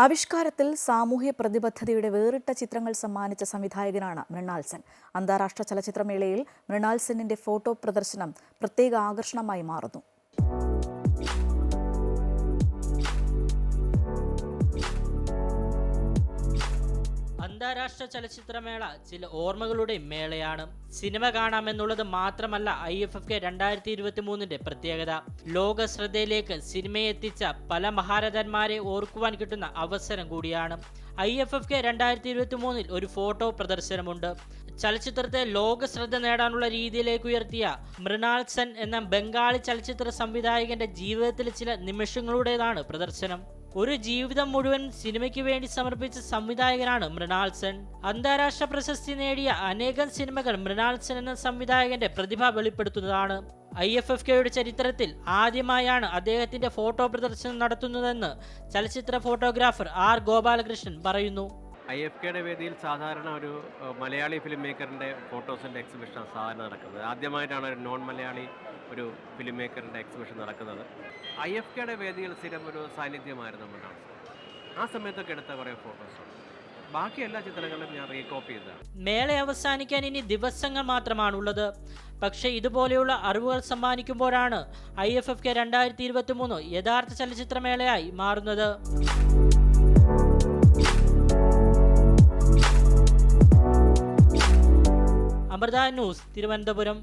ആവിഷ്കാരത്തിൽ സാമൂഹ്യ പ്രതിബദ്ധതയുടെ വേറിട്ട ചിത്രങ്ങൾ സമ്മാനിച്ച സംവിധായകനാണ് മൃണാൾ സെൻ. അന്താരാഷ്ട്ര ചലച്ചിത്രമേളയിൽ സെന്നിന്റെ ഫോട്ടോ പ്രദർശനം പ്രത്യേക ആകർഷണമായി മാറുന്നു. അന്താരാഷ്ട്ര ചലച്ചിത്രമേള ചില ഓർമ്മകളുടെ മേളയാണ്. സിനിമ കാണാമെന്നുള്ളത് മാത്രമല്ല ഐ എഫ് എഫ് കെ രണ്ടായിരത്തി ഇരുപത്തി മൂന്നിന്റെ പ്രത്യേകത. ലോക ശ്രദ്ധയിലേക്ക് സിനിമയെത്തിച്ച പല മഹാരഥന്മാരെ ഓർക്കുവാൻ കിട്ടുന്ന അവസരം കൂടിയാണ്. ഐ എഫ് എഫ് കെ രണ്ടായിരത്തി ഇരുപത്തി മൂന്നിൽ ഒരു ഫോട്ടോ പ്രദർശനമുണ്ട്. ചലച്ചിത്രത്തെ ലോക ശ്രദ്ധ നേടാനുള്ള രീതിയിലേക്ക് ഉയർത്തിയ മൃണാൾ സെൻ എന്ന ബംഗാളി ചലച്ചിത്ര സംവിധായകന്റെ ജീവിതത്തിലെ ചില നിമിഷങ്ങളുടേതാണ് പ്രദർശനം. ഒരു ജീവിതം മുഴുവൻ സിനിമയ്ക്ക് വേണ്ടി സമർപ്പിച്ച സംവിധായകനാണ് മൃണാൾ സെൻ അന്താരാഷ്ട്ര പ്രശസ്തി നേടിയ അനേകം സിനിമകൾ മൃണാൾ സെൻ എന്ന സംവിധായകന്റെ പ്രതിഭ വെളിപ്പെടുത്തുന്നതാണ്. ഐ എഫ് എഫ് കെയുടെ ചരിത്രത്തിൽ ആദ്യമായാണ് അദ്ദേഹത്തിന്റെ ഫോട്ടോ പ്രദർശനം നടത്തുന്നതെന്ന് ചലച്ചിത്ര ഫോട്ടോഗ്രാഫർ ആർ ഗോപാലകൃഷ്ണൻ പറയുന്നു. ഐ എഫ് കെയുടെ വേദിയിൽ സാധാരണ ഒരു മലയാളി ഫിലിം മേക്കറിന്റെ ഫോട്ടോസിന്റെ എക്സിബിഷനാണ് സാധാരണ നടക്കുന്നത്. ആദ്യമായിട്ടാണ് ഒരു നോൺ മലയാളി ഒരു ഫിലിം മേക്കറിന്റെ എക്സിബിഷൻ നടക്കുന്നത്. ഐ എഫ് കെയുടെ വേദിയിൽ സ്ഥിരം ഒരു സാന്നിധ്യമായിരുന്നു നമ്മുടെ ആ സമയത്തൊക്കെ എടുത്ത കുറേ ഫോട്ടോസുണ്ട് ബാക്കി എല്ലാ ചിത്രങ്ങളും ഞാൻ റീകോപ്പി മേള അവസാനിക്കാൻ ഇനി ദിവസങ്ങൾ മാത്രമാണുള്ളത്. പക്ഷേ ഇതുപോലെയുള്ള അറിവുകൾ സമ്മാനിക്കുമ്പോഴാണ് ഐ എഫ് എഫ് കെ രണ്ടായിരത്തി ഇരുപത്തി മൂന്ന് യഥാർത്ഥ ചലച്ചിത്രമേളയായി മാറുന്നത്. അമൃത ന്യൂസ് തിരുവനന്തപുരം.